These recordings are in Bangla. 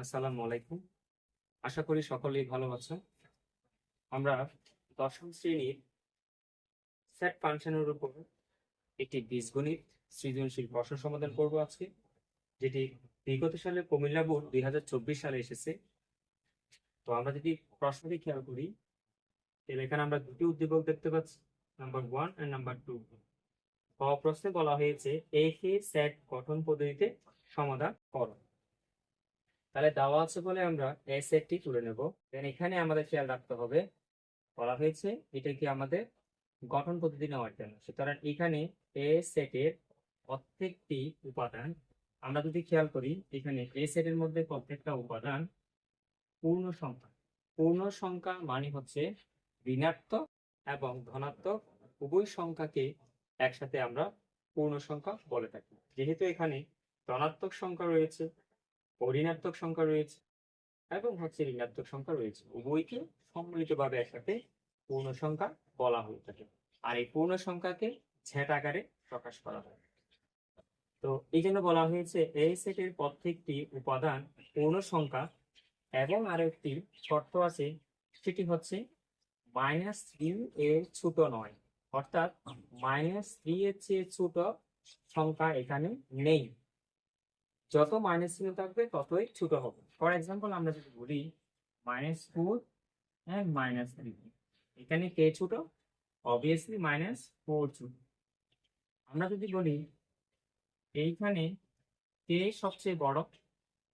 আসসালামু আলাইকুম। আশা করি সকলেই ভালো আছেন আমরা দশম শ্রেণির সেট ফাংশনের উপর একটি বীজগণিত সৃজনশীল প্রশ্ন সমাধান করব আজকে, যেটি বিগত সালে কুমিল্লা বোর্ড দুই হাজার চব্বিশ সালে এসেছে। তো আমরা যদি প্রশ্নটি খেয়াল করি, তাহলে এখানে আমরা দুটি উদ্দীপক দেখতে পাচ্ছি number one and number two ক প্রশ্নে বলা হয়েছে একে সেট গঠন পদ্ধতিতে সমাধান করো। তাহলে দেওয়া আছে বলে আমরা এ সেটটি তুলে নেব। দেন এখানে আমাদের খেয়াল রাখতে হবে, বলা হয়েছে এটা কি আমাদের গঠন পদ্ধতি নেওয়ার জন্য। সুতরাং এখানে এ সেটের প্রত্যেকটি উপাদান, আমরা যদি খেয়াল করি, এখানে এ সেটের মধ্যে প্রত্যেকটা উপাদান পূর্ণ সংখ্যা। পূর্ণ সংখ্যা মানে হচ্ছে ঋণাত্মক এবং ধনাত্মক, উভয় সংখ্যাকে একসাথে আমরা পূর্ণ সংখ্যা বলে থাকি। যেহেতু এখানে ধনাত্মক সংখ্যা রয়েছে ও ঋণাত্মক সংখ্যা রয়েছে এবং হচ্ছে ঋণাত্মক সংখ্যা রয়েছে। উভয়কে সম্মিলিতভাবে একসাথে পূর্ণ সংখ্যা বলা হয়ে থাকে। আর এই পূর্ণ সংখ্যাকে ঝেট আকারে প্রকাশ করা হয়। তো এই জন্য বলা হয়েছে, এই সেটের প্রত্যেকটি উপাদান পূর্ণ সংখ্যা এবং আরও একটি শর্ত আছে, সেটি হচ্ছে মাইনাস থ্রি এর ছোট নয়। অর্থাৎ মাইনাস থ্রি এর চেয়ে ছোট সংখ্যা এখানে নেই। যত মাইনাস চিহ্ন থাকবে, ততই ছোট হবে। ফর এক্সাম্পল আমরা যদি বলি minus four and minus three এখানে কে ছোট? অবভিয়াসলি মাইনাস ফোর ছোট। আমরা যদি বলি এইখানে কে সবচেয়ে বড়?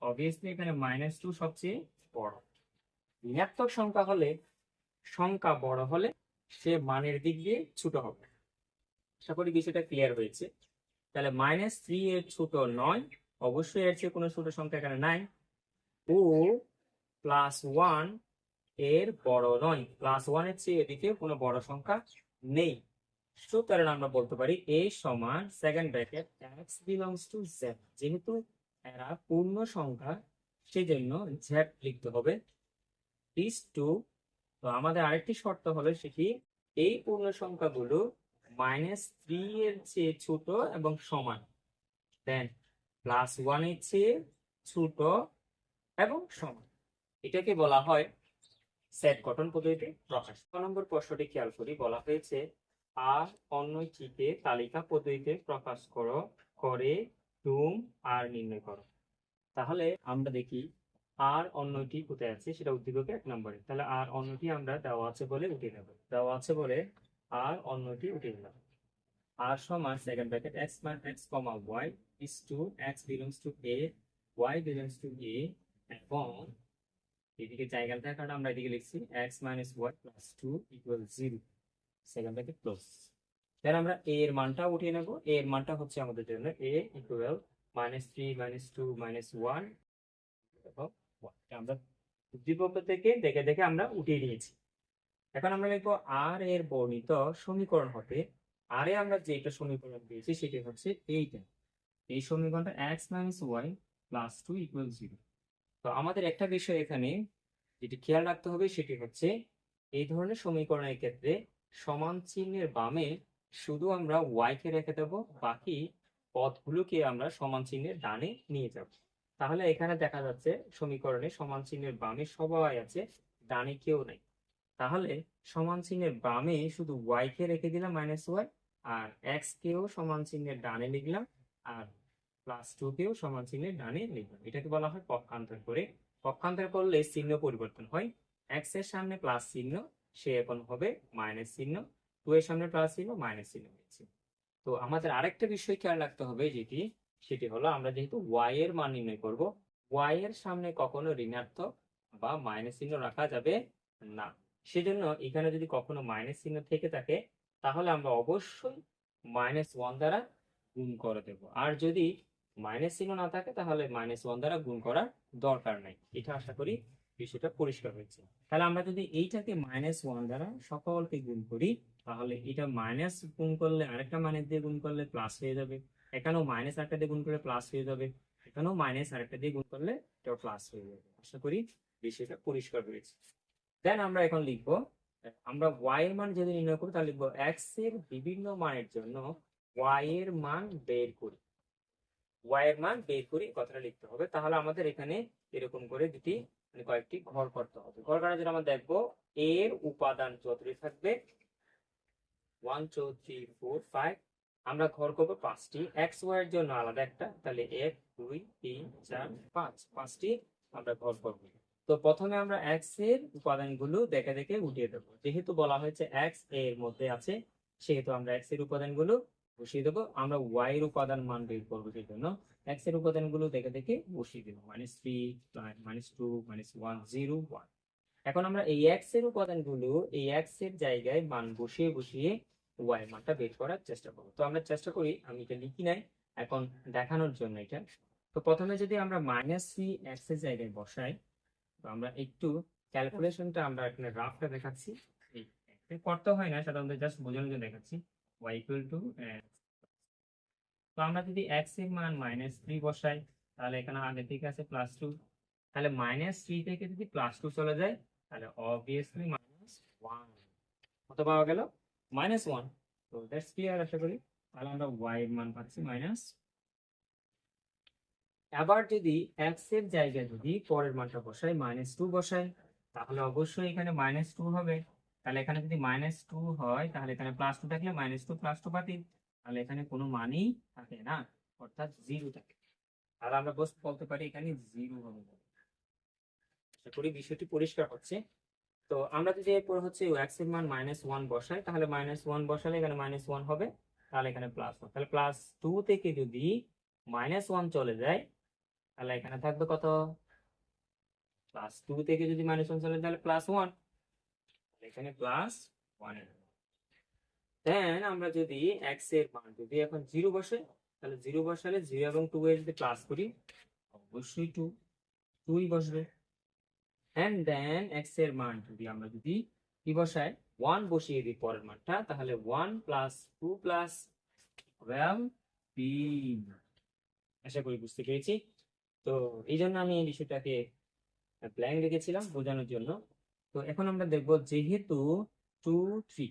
অবভিয়াসলি এখানে মাইনাস টু সবচেয়ে বড়। ঋণাত্মক সংখ্যা হলে সংখ্যা বড় হলে সে মানের দিক দিয়ে ছোট হবে। আশা করি বিষয়টা ক্লিয়ার হয়েছে। তাহলে মাইনাস থ্রি এর ছোট নয় অবশ্যই এর চেয়ে কোনো ছোট সংখ্যা এখানে নাই। ও। প্লাস ওয়ানের বড় নয়। প্লাস ওয়ানের চেয়ে এদিকে কোনো বড় সংখ্যা নেই। সুতরাং আমরা বলতে পারি এ সমান second bracket x belongs to Z যেহেতু এরা পূর্ণ সংখ্যা সেই জন্য জেড লিখতে হবে। ইস টু তো আমাদের আরেকটি শর্ত হলো সেটি এই পূর্ণ সংখ্যাগুলো মাইনাস থ্রি এর চেয়ে ছোট এবং সমান। দেন প্লাস ওয়ানের চেয়ে ছোট এবং সমান। এটাকে বলা হয় সেট গঠন পদ্ধতিতে প্রকাশ। ছ নম্বর প্রশ্নটি খেয়াল করি, বলা হয়েছে, আর অন্যটিকে তালিকা পদ্ধতিতে প্রকাশ করো, করে তুম আর নির্ণয় করো। তাহলে আমরা দেখি, আর অন্যটি কোথায় আছে? সেটা উদ্দীপকে এক নম্বরে। তাহলে আর অন্যটি আমরা দেওয়া আছে বলে উঠে নেব। দেওয়া আছে বলে আর অন্যটি উঠে নিলাম আর সমান সেকেন্ড ব্র্যাকেট এক্স মান x comma y is to x belongs to a, y belongs to a, এবং এদিকে জায়গা থাকার কারণে আমরা এদিকে লিখছি x minus y plus 2 equal 0 second bracket close then আমরা a এর মানটা উঠিয়ে নেব। a এর মানটা হচ্ছে আমাদের জন্য a equal minus 3 minus 2 minus 1 এবং 1 আমরা উদ্দীপক থেকে দেখে দেখে আমরা উঠিয়ে নিয়েছি। এখন আমরা লিখব আর এর বর্ণিত সমীকরণ হতে আরে আমরা যেটা সমীকরণ পেয়েছি সেটি হচ্ছে এইটা। এই সমীকরণটা x minus y plus two equal zero তো আমাদের একটা বিষয় এখানে যেটি খেয়াল রাখতে হবে সেটি হচ্ছে এই ধরনের সমীকরণের ক্ষেত্রে সমান চিহ্নের বামে শুধু আমরা ওয়াই কে রেখে দেবো, বাকি পদগুলোকে আমরা সমান চিহ্নের ডানে নিয়ে যাব। তাহলে এখানে দেখা যাচ্ছে সমীকরণে সমান চিহ্নের বামে সবাই আছে, ডানে কেউ নাই। তাহলে সমান চিহ্নের বামে শুধু ওয়াই কে রেখে দিলাম মাইনাস ওয়াই আর এক্স কেও সমান চিহ্নের ডানে লিখলাম আর প্লাস টু কেও সমান চিহ্নের ডানে লিখলাম। এটাকে বলা হয় পক্ষান্তর করে। পক্ষান্তর করলে চিহ্ন পরিবর্তন হয়। এক্সের সামনে প্লাস চিহ্ন, সে এখন হবে মাইনাস চিহ্ন। টু এর সামনে প্লাস চিহ্ন মাইনাস চিহ্ন হয়েছে। তো আমাদের আরেকটা বিষয় খেয়াল রাখতে হবে যেটি, সেটি হলো আমরা যেহেতু ওয়াই এর মান নির্ণয় করব ওয়াই এর সামনে কখনো ঋণাত্মক বা মাইনাস চিহ্ন রাখা যাবে না। সেজন্য এখানে যদি কখনো মাইনাস চিহ্ন থেকে থাকে তাহলে আমরা অবশ্যই মাইনাস ওয়ান দ্বারা গুণ করে দেব। আর যদি মাইনাস চিহ্ন না থাকে, তাহলে মাইনাস ওয়ান দ্বারা গুণ করার দরকার নাই। এটা আশা করি বিষয়টা পরিষ্কার হয়েছে। তাহলে আমরা যদি এইটাকে মাইনাস ওয়ান দ্বারা সকলকে গুণ করি, তাহলে এটা মাইনাস গুণ করলে আরেকটা মাইনাস দিয়ে গুণ করলে প্লাস হয়ে যাবে। এখানেও মাইনাস আরেকটা দিয়ে গুণ করলে প্লাস হয়ে যাবে। এখানেও মাইনাস আরেকটা দিয়ে গুণ করলে এটাও প্লাস হয়ে যাবে। আশা করি বিষয়টা পরিষ্কার হয়েছে। দেন আমরা এখন লিখব আমরা ওয়াই এর মান যদি নির্ণয় করি, তাহলে লিখব এক্সের বিভিন্ন মানের জন্য ওয়াই এর মান বের করি। ওয়াই এর মান বের করে কথাটা লিখতে হবে। তাহলে আমাদের এখানে এরকম করে দুটি মানে কয়েকটি ঘর করতে হবে। ঘর করার জন্য আমরা দেখব এর উপাদান যতটি থাকবে। One two three four five আমরা ঘর করব পাঁচটি। এক্স ওয়াই এর জন্য আলাদা একটা। তাহলে এক, দুই, তিন, চার, পাঁচ। পাঁচটি আমরা ঘর করব। তো প্রথমে আমরা এক্সের উপাদানগুলো দেখে দেখে উঠিয়ে দেবো। যেহেতু বলা হয়েছে এক্সের মধ্যে আছে, সেহেতু আমরা এক্সের উপাদানগুলো বসিয়ে দেবো। আমরা ওয়াই এর উপাদান মান বের করব সেই জন্য এক্সের উপাদানগুলো দেখে দেখে বসিয়ে দেবো। Minus three minus two minus one zero one এখন আমরা এই এক্সের উপাদানগুলো, এই এক্সের জায়গায় মান বসিয়ে বসিয়ে ওয়াই মানটা বের করার চেষ্টা করব। তো আমরা চেষ্টা করি, আমি এটা লিখি নাই, এখন দেখানোর জন্য এটা। তো প্রথমে যদি আমরা মাইনাস থ্রি এক্সের জায়গায় বসাই তো আমরা একটু ক্যালকুলেশনটা আমরা এখানে রাফটা দেখাচ্ছি। করতে হয় না, সাধারণত জাস্ট বোঝানোর জন্য দেখাচ্ছি। y ইকুয়াল টু তো আমরা যদি x এর মান মাইনাস থ্রি বসাই, তাহলে এখানে আগে থেকে আছে প্লাস টু তাহলে মাইনাস থ্রি থেকে যদি প্লাস টু চলে যায়, তাহলে অবভিয়াসলি মাইনাস ওয়ান কত পাওয়া গেল? মাইনাস ওয়ান তো দ্যাটস ক্লিয়ার আশা করি। তাহলে আমরা y এর মান পাচ্ছি মাইনাস আবার যদি x এর জায়গায় যদি পরের মানটা বসাই মাইনাস টু বসাই, তাহলে অবশ্যই এখানে মাইনাস টু হবে। তাহলে এখানে যদি মাইনাস টু হয়, তাহলে এখানে প্লাস টু থাকলে মাইনাস টু প্লাস টু বাতিল। তাহলে এখানে কোনো মানই থাকে না, অর্থাৎ জিরো থাকে। আর আমরা বস, বলতে পারি এখানে জিরো হবে। করি বিষয়টি পরিষ্কার হচ্ছে। তো আমরা যদি এরপর হচ্ছে এক্সের মান মাইনাস ওয়ান বসাই, তাহলে মাইনাস ওয়ান বসালে এখানে মাইনাস ওয়ান হবে, তাহলে এখানে প্লাস ওয়ান তাহলে প্লাস টু থেকে যদি মাইনাস ওয়ান চলে যায় তাহলে এখানে থাকবে কত? প্লাস টু থেকে যদি মাইনাস ওয়ান চলে তাহলে প্লাস ওয়ান এখানে প্লাস ওয়ান দেন আমরা যদি এক্সের মান যদি এখন জিরো বসে, তাহলে জিরো বসালে জিরো এবং টু এর যদি প্লাস করি, অবশ্যই টু টুই বসবে। এন্ড দেন এক্সের মান যদি আমরা যদি কি বসাই ওয়ান বসিয়ে দিই পরের মানটা, তাহলে ওয়ান প্লাস টু প্লাস তিন আশা করি বুঝতে পেরেছি। তো এই জন্য আমি এই বিষয়টাকে প্ল্যান রেখেছিলাম বোঝানোর জন্য। তো এখন আমরা দেখব যেহেতু টু থ্রি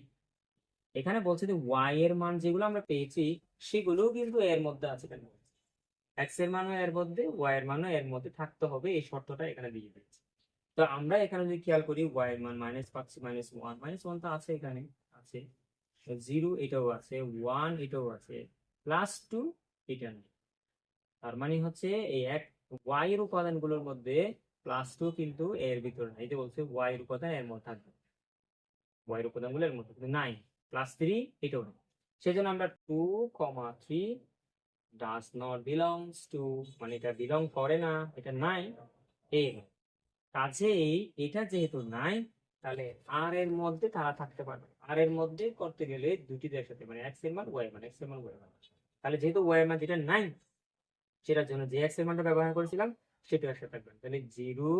এখানে বলছে যে ওয়াই এর মান যেগুলো আমরা পেয়েছি সেগুলো কিন্তু এর মধ্যে আছে কেন? এক্সের মানও এর মধ্যে ওয়াই এর মানও এর মধ্যে থাকতে হবে, এই শর্তটা এখানে দিয়ে দিয়েছে। তো আমরা এখানে যদি খেয়াল করি ওয়াই এর মান মাইনাস পাচ্ছি মাইনাস ওয়ান মাইনাস ওয়ান তো আছে এখানে, আছে। জিরো এটাও আছে ওয়ান এটাও আছে প্লাস টু এটা নেই। তার মানে হচ্ছে এই এক ওয়াই এর উপাদানগুলোর মধ্যে প্লাস টু কিন্তু এর ভিতরে নাই। এটা বলছে ওয়াই উপাদান, এর মধ্যে থাকবে। ওয়াই এর উপাদানগুলো এর মধ্যে কিন্তু নাই। প্লাস থ্রি এটাও নেই। সেজন্য আমরা two comma three does not belongs to মানে এটা বিলং করে না, এটা নাই এই কাজেই এটা যেহেতু নাই, তাহলে আর এর মধ্যে তারা থাকতে পারবে। আর এর মধ্যে করতে গেলে দুটি দেশের সাথে মানে এক্সের মান ওয়াই মান এক্সের মান ওয়াই মান। তাহলে যেহেতু ওয়াই মান যেটা নাই সেটার জন্য যে এক্সের মানটা ব্যবহার করেছিলাম সেটা একসাথে থাকবে। তাহলে zero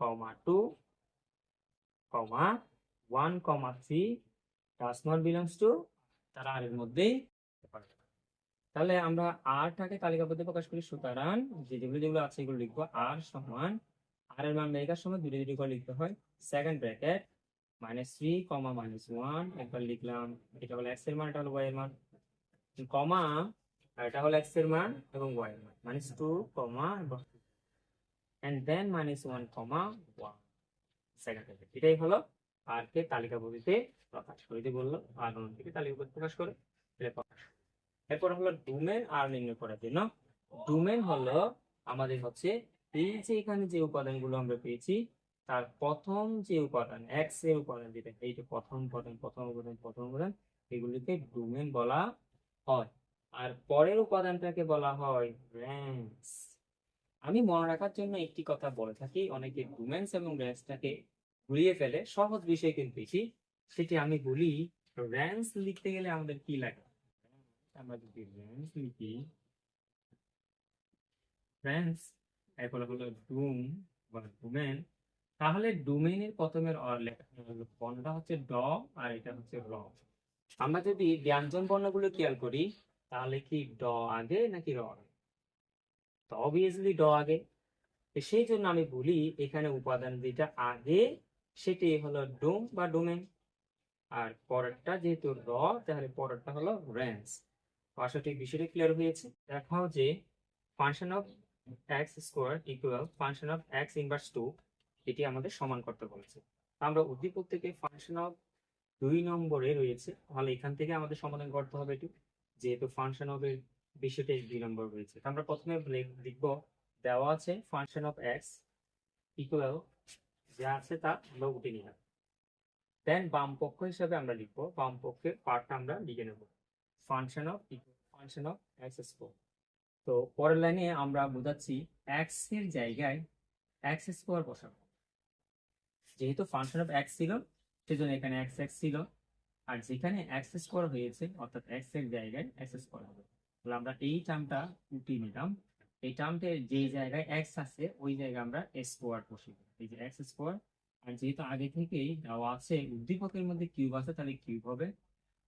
comma two comma one comma three does not belongs to তারা আর এর মধ্যেই তাহলে আমরা আরটাকে তালিকাবদ্ধ প্রকাশ করি, সুতরাং যে যেগুলো যেগুলো আছে এগুলো লিখব আর সমান আর এর মান লেখার সময় দুটো দুটো করে লিখতে হয়। Second bracket minus three comma minus one একবার লিখলাম, এটা হলো এক্সের মান, এটা হলো ওয়াই এর মান। কমা আর এটা হলো এক্সের মান এবং ওয়াই এর মান। Minus two comma and then minus 1 comma 1 second এটাই হলো আর কে তালিকাবদ্ধীতে প্রকাশ করে। যে বলল আর অন্য থেকে তালিকাবদ্ধ প্রকাশ করে প্রকাশ এরপর হলো ডোমেন আর নির্ণয় করার জন্য। ডোমেন হলো আমাদের হচ্ছে এই যে এখানে যে উপাদানগুলো আমরা পেয়েছি, তার প্রথম যে উপাদান এক্সের উপাদান যেটা, এই যে প্রথম উপাদান প্রথম উপাদান প্রথম উপাদান, এগুলিকে ডোমেন বলা হয়। আর পরের উপাদানটাকে বলা হয় র্যাঙ্কস আমি মনে রাখার জন্য একটি কথা বলে থাকি, অনেকে ডোমেন্স এবং র্যান্সটাকে গুলিয়ে ফেলে, সহজ বিষয় কিন্তু এটি। সেটি আমি বলি র্যান্স লিখতে গেলে আমাদের কি লাগে? আমরা যদি র্যান্স লিখি র্যান্স এরপর হলো ডুম বা ডোমেন, তাহলে ডোমেনের প্রথমের বর্ণটা হচ্ছে ড আর এটা হচ্ছে র। আমরা যদি ব্যঞ্জন বর্ণগুলো খেয়াল করি তাহলে কি ড আগে নাকি র আগে? তো অবভিয়াসলি ড আগে। সেই জন্য আমি বলি, এখানে উপাদান যেটা আগে, সেটি হলো ডোম বা ডোমেন। আর পরেরটা যেহেতু র, তাহলে পরেরটা হলো আশা ঠিক বিষয়টি ক্লিয়ার হয়েছে। দেখাও যে function of x square equal function of x inverse two এটি আমাদের সমান করতে বলেছে। আমরা উদ্দীপক থেকে ফাংশন অফ দুই নম্বরে রয়েছে। তাহলে এখান থেকে আমাদের সমাধান করতে হবে এটি যেহেতু ফাংশন অফ এর বিষয়টি দুই নম্বর রয়েছে। আমরা প্রথমে লিখব, দেওয়া আছে ফাংশন অফ এক্স ইকুয়াল যা আছে তা আমরা উঠে নিলাম। দেন বাম পক্ষ হিসাবে আমরা লিখব, বাম পক্ষের পার্টটা আমরা লিখে নেব। Function of function of x square তো পরের লাইনে আমরা বোঝাচ্ছি এক্সের জায়গায় এক্স স্কোয়ার বসাবো। যেহেতু ফাংশন অফ এক্স ছিল, সেজন্য এখানে এক্স এক্স ছিল। আর যেখানে এক্স স্কোয়ার হয়েছে, অর্থাৎ এক্সের জায়গায় এক্স স্কোয়ার হবে। তাহলে আমরা এই টার্মটা উঠিয়ে নিলাম। এই টার্মটা যে জায়গায় এক্স আছে, ওই জায়গায় আমরা স্কোয়ার বসিয়ে। এই যে এক্স স্কোয়ার আর যেহেতু আগে থেকেই দেওয়া আছে, উদ্দীপকের মধ্যে কিউব আছে, তাহলে কিউব হবে।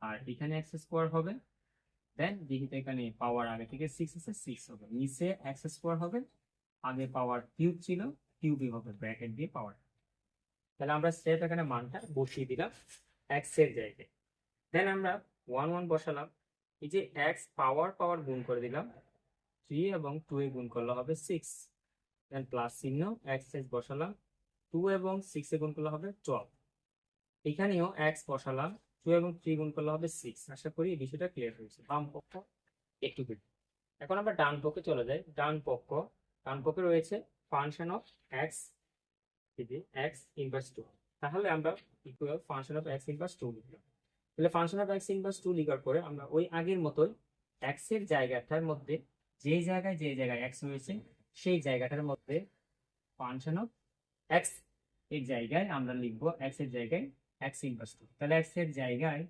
আর এখানে এক্স স্কোয়ার হবে। দেন যেহেতু এখানে পাওয়ার আগে থেকে সিক্স আছে সিক্স হবে। নিচে এক্স স্কোয়ার হবে। আগে পাওয়ার কিউব ছিল কিউবই হবে ব্র্যাকেট দিয়ে পাওয়ার তাহলে আমরা সেফ এখানে মানটা বসিয়ে দিলাম। এক্সের জায়গায়। দেন আমরা ওয়ান ওয়ান বসালাম। এই যে এক্স পাওয়ার পাওয়ার গুণ করে দিলাম। থ্রি এবং টু এ গুণ করলে হবে সিক্স দেন প্লাস চিহ্ন এক্স এক্স বসালাম। টু এবং সিক্স এ গুণ করলে হবে টুয়েলভ এখানেও এক্স বসালাম। টু এবং থ্রি গুণ করলে হবে সিক্স আশা করি এই বিষয়টা ক্লিয়ার হয়েছে। বাম পক্ষ একটু এখন আমরা ডান পক্ষে চলে যাই। ডান পক্ষ। ডান পক্ষে রয়েছে function of x x inverse two তাহলে আমরা equal function of x inverse two লিখলাম তাহলে function of x inverse two লিখার পরে আমরা ওই আগের মতোই এক্সের জায়গাটার মধ্যে যে জায়গায় যে জায়গায় এক্স রয়েছে, সেই জায়গাটার মধ্যে ফাংশন অফ এক্সের জায়গায় আমরা লিখব এক্সের জায়গায় এক্স ইনভার্স টু তাহলে এক্সের জায়গায়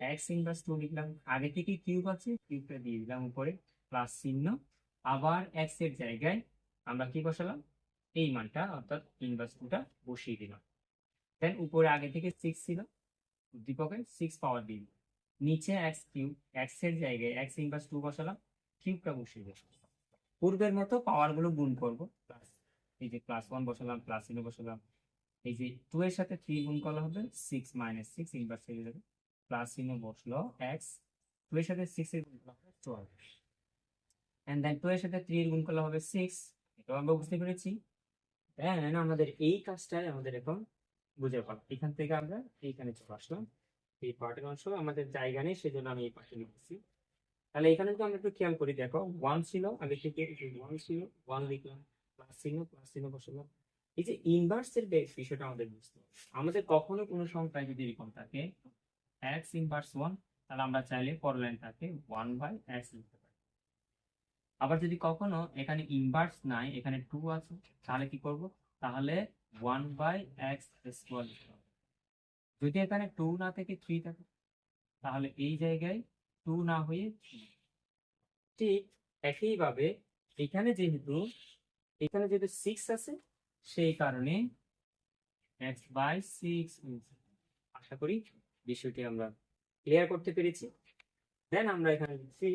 এক্স ইনভার্স টু লিখলাম। আগে থেকে কিউব আছে? কিউবটা দিয়ে দিলাম উপরে। প্লাস চিহ্ন। আবার এক্সের জায়গায় আমরা কি বসালাম? এই মানটা, অর্থাৎ ইনভার্স টুটা বসিয়ে দিলাম। দেন উপরে আগে থেকে সিক্স ছিল। উদ্দীপকে সিক্স পাওয়ার দিন নিচে এক্স কিউব এক্সের জায়গায় এক্স ইনভার্স টু বসালাম কিউবটা বসিয়ে দিলাম। পূর্বের মতো পাওয়ারগুলো গুণ করব। প্লাস এই যে প্লাস ওয়ান বসালাম প্লাস চিহ্ন বসালাম। এই যে টু এর সাথে থ্রি গুণ করলে হবে সিক্স মাইনাস সিক্স ইনভার্স হয়ে যাবে। প্লাস চিহ্ন বসল এক্স টু এর সাথে সিক্স এর গুণ করলে হবে টুয়েলভ এন্ড দেন টু এর সাথে থ্রি এর গুণ করলে হবে সিক্স এটাও আমরা বুঝতে পেরেছি। দেন আমাদের এই কাজটাই আমাদের এখন বুঝে পারলাম এখান থেকে আমরা এইখানে চলে আসলাম। এই পার্টের অংশ, আমাদের জায়গা নেই, সেজন্য আমি এই পাশে লিখেছি তাহলে এখানে যদি আমরা একটু খেয়াল করি, দেখো ওয়ান ছিল, আগে থেকে ওয়ান ছিল ওয়ান লিখলাম প্লাস চিহ্ন প্লাস চিহ্ন বসালাম। এই যে ইনভার্সের বিষয়টা আমাদের বুঝতে হবে। আমাদের কখনো কোনো সংখ্যায় যদি এরকম থাকে এক্স ইনভার্স ওয়ান তাহলে আমরা চাইলে পরের লাইনটাকে ওয়ান বাই এক্স লিখতে পারি। আবার যদি কখনো এখানে ইনভার্স নাই, এখানে টু আছে, তাহলে কি করব? তাহলে ওয়ান বাই এক্স স্কোয়ার যদি এখানে টু না থেকে থ্রি থাকে, তাহলে এই জায়গায় টু না হয়ে থ্রি ঠিক একইভাবে এখানে যেহেতু এখানে যেহেতু সিক্স আছে, সেই কারণে এক্স বাই সিক্স আশা করি বিষয়টি আমরা ক্লিয়ার করতে পেরেছি। দেন আমরা এখানে লিখছি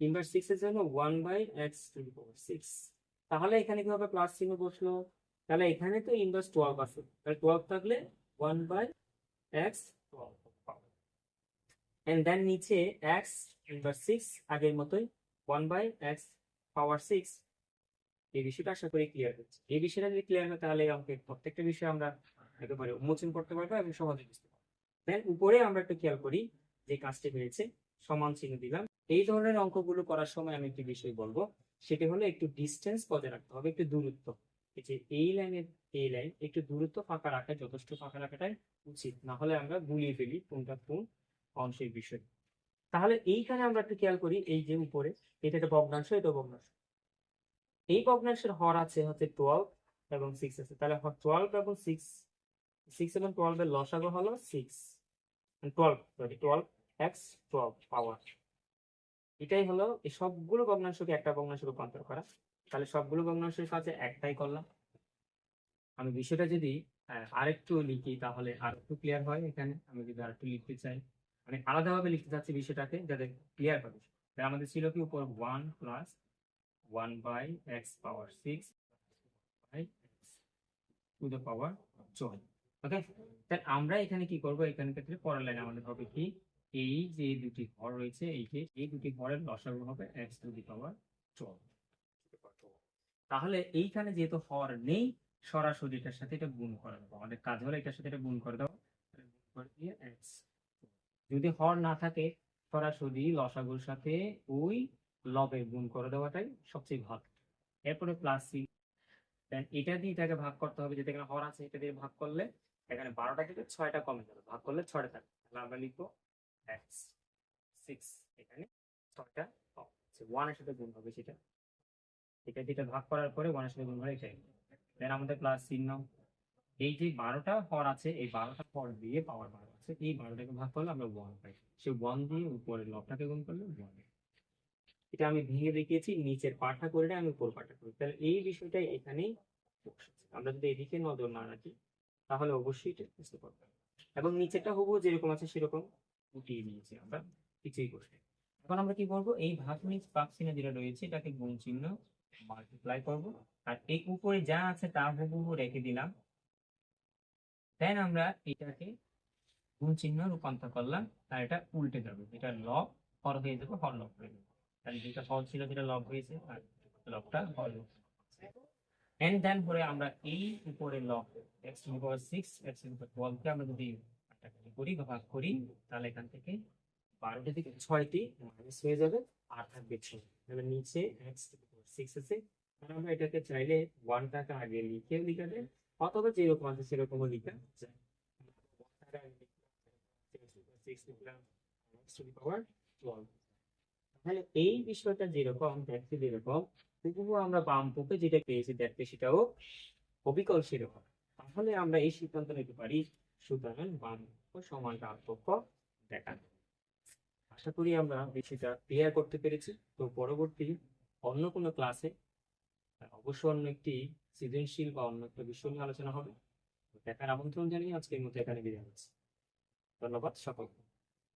ইনভার্স সিক্স এর জন্য one by x two power six তাহলে এখানে কি হবে প্লাস চিহ্ন বসল? তাহলে এখানে তো ইনভার্স টুয়েলভ আছে। তাহলে টুয়েলভ থাকলে one by x and then নিচে এক্স ইনভার্স সিক্স আগের মতোই one by x power six এই বিষয়টা আশা করি ক্লিয়ার হচ্ছে এই বিষয়টা যদি ক্লিয়ার হয় তাহলে অঙ্কের প্রত্যেকটা বিষয় আমরা একেবারে উন্মোচন করতে পারব এবং সহজে বুঝতে পারব। দেন উপরে আমরা একটু খেয়াল করি যে কাজটি হয়েছে। সমান চিহ্ন দিলাম। এই ধরনের অঙ্কগুলো করার সময় আমি একটি বিষয় বলব। সেটি হলো একটু ডিস্টেন্স বজায় রাখতে হবে, একটু দূরত্ব। এই যে এই লাইনের এই লাইন একটু দূরত্ব ফাঁকা রাখা যথেষ্ট ফাঁকা রাখাটাই উচিত। না হলে আমরা গুলিয়ে ফেলি কোনটা কোন অংশের বিষয়। তাহলে এইখানে আমরা একটু খেয়াল করি, এই যে উপরে এটা একটা ভগ্নাংশ এটা ভগ্নাংশ। এই ভগ্নাংশের হর আছে হচ্ছে টুয়েলভ এবং সিক্স আছে। তাহলে টুয়েলভ এবং সিক্স সিক্স এবং টুয়েলভ এর লসাগু হলো six twelve sorry twelve x twelve power এটাই হলো এই সবগুলো ভগ্নাংশকে একটা ভগ্নাংশে রূপান্তর করা। তাহলে সবগুলো ভগ্নাংশের কাছে একটাই করলাম। আমি বিষয়টা যদি আরেকটু লিখি তাহলে আর একটু ক্লিয়ার হয় এখানে। আমি যদি আরেকটু লিখতে চাই মানে আলাদাভাবে লিখতে চাচ্ছি বিষয়টাকে যাতে ক্লিয়ার হবে তাহলে আমাদের ছিল কি উপর one plus one by x power six by two the power twelve okay তাহলে আমরা এখানে কি করব? এখানে ক্ষেত্রে পরের লাইন আমাদের হবে কি? এই যে দুটি ঘর রয়েছে, এই যে এই দুটি ঘরের লসাগু হবে x to the power twelve তাহলে এইখানে যেহেতু হর নেই, সরাসরি এটার সাথে এটা গুণ করে দেবো। আমাদের কাজ এটার সাথে এটা গুণ করে দেবো। যদি হর না থাকে, সরাসরি লসাগুর সাথে ওই লবের গুণ করে দেওয়াটাই সবচেয়ে ভালো। এরপরে প্লাস সি দেন এটা দিয়ে এটাকে ভাগ করতে হবে, যেটা এখানে হর আছে, এটা দিয়ে ভাগ করলে এখানে বারোটা থেকে ছয়টা কমে যাবে। ভাগ করলে ছয়টা থাকবে। তাহলে আমরা লিখব এটা যেটা ভাগ করার পরে আমাদের এই যে বারোটা হর আছে, এই বারোটা দিয়ে পাওয়ার বারো আছে ভাগ করলে আমরা পাই। দিয়ে উপরের গুণ করলে এটা আমি ভেঙে দেখিয়েছি, নিচের পাঠা করে না আমি উপর পাঠা করি। তাহলে এই বিষয়টাই এখানেই। আমরা যদি এদিকে নজর না রাখি, তাহলে অবশ্যই এটা বুঝতে এবং নিচেরটা হব যেরকম আছে সেরকম। উঠিয়ে নিয়েছি আমরা, কিছুই করতে এখন আমরা কি করব? এই ভাগ নিচ পাক চিহ্ন যেটা রয়েছে, এটাকে গুণ চিহ্ন মাল্টিপ্লাই করব। আর এই উপরে যা আছে, তা হুবহু রেখে দিলাম। দেন আমরা এটাকে গুণ চিহ্ন রূপান্তর করলাম, আর এটা উল্টে যাবে। এটা লব হর হয়ে যাবে হর লব হয়ে যাবে। তাহলে যেটা হর ছিল, সেটা লব হয়েছে, আর লবটা হর এন্ড দেন পরে আমরা এই উপরে লব x power six x power টুয়েলভকে আমরা যদি কাটাকাটি করি বা ভাগ করি তাহলে এখান থেকে বারোটা থেকে ছয়টি মাইনাস হয়ে যাবে আর থাকবে ছয়। নিচে সিক্স আছে আমরা এটাকে চাইলে ওয়ান টাকা আগে লিখে লিখা যায় অথবা যেরকম আছে সেরকমও লিখা যায় one টাকা আগে লিখলাম, six লিখলাম, x to the power 12 তাহলে এই বিষয়টা যেরকম দেখতে যেরকম হুবহু আমরা বাম পক্ষে যেটা পেয়েছি দেখতে সেটাও অবিকল সেরকম। তাহলে আমরা এই সিদ্ধান্ত নিতে পারি সুতরাং মান ও সমান পার্থক্য পক্ষ দেখা আশা করি আমরা বিষয়টা ক্লিয়ার করতে পেরেছি। তো পরবর্তী অন্য কোনো ক্লাসে অবশ্য অন্য একটি সৃজনশীল বা অন্য একটা বিষয় নিয়ে আলোচনা হবে। দেখার আমন্ত্রণ জানিয়ে আজকের মতো এখানে বিদায় হচ্ছে ধন্যবাদ সকলকে।